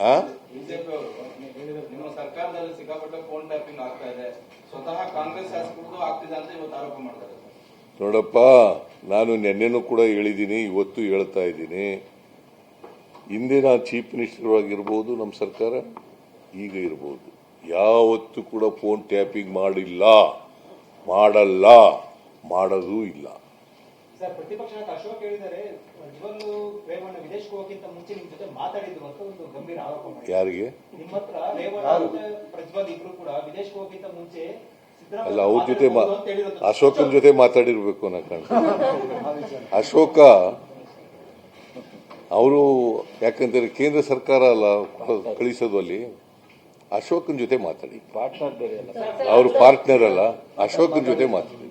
ಆ? ನೋಡಪ್ಪ ನಾನು ನಿನ್ನೆನೂ ಕೂಡ ಹೇಳಿದ್ದೀನಿ ಇವತ್ತು ಹೇಳ್ತಾ ಇದ್ದೀನಿ. ಹಿಂದಿನ ಚೀಫ್ ಮಿನಿಸ್ಟರ್ ಆಗಿರ್ಬೋದು ನಮ್ಮ ಸರ್ಕಾರ ಈಗ ಇರ್ಬೋದು. ಯಾವತ್ತೂ ಕೂಡ ಫೋನ್ ಟ್ಯಾಪಿಂಗ್ ಮಾಡಿಲ್ಲ ಮಾಡಲ್ಲ ಮಾಡೋದೂ ಇಲ್ಲ. ವಿದೇಶಕ್ಕೆ ಹೋಗೋಕ್ಕಿಂತ ಮುಂಚೆ ನಿಮ್ ಜೊತೆ ಮಾತಾಡಿದ್ರು ಅಂತ ಒಂದು ಗಂಭೀರ ಆರೋಪ ಮಾಡಿ ಯಾರಿಗೆ? ನಿಮ್ಮ ಹತ್ರ ರೇವಣ್ಣ ಮತ್ತೆ ಪ್ರಜ್ವಲ್ ಇಬ್ರು ಕೂಡ ವಿದೇಶಕ್ಕೆ ಹೋಗಕ್ಕಿಂತ ಮುಂಚೆ ಅಲ್ಲ ಅವ್ರ ಜೊತೆ ಅಶೋಕನ ಜೊತೆ ಮಾತಾಡಿರ್ಬೇಕು ಅನ್ನೋ ಕಾಣ್ತದೆ ಅಶೋಕ ಅವರು ಯಾಕಂದ್ರೆ ಕೇಂದ್ರ ಸರ್ಕಾರ ಅಲ್ಲ ಕಳಿಸೋದು ಅಲ್ಲಿ. ಅಶೋಕನ ಜೊತೆ ಮಾತಾಡಿ. ಪಾರ್ಟ್ನರ್ ಬೇರೆ ಅಲ್ಲ. ಅವ್ರ ಪಾರ್ಟ್ನರ್ ಅಲ್ಲ ಅಶೋಕನ ಜೊತೆ ಮಾತಾಡಿ.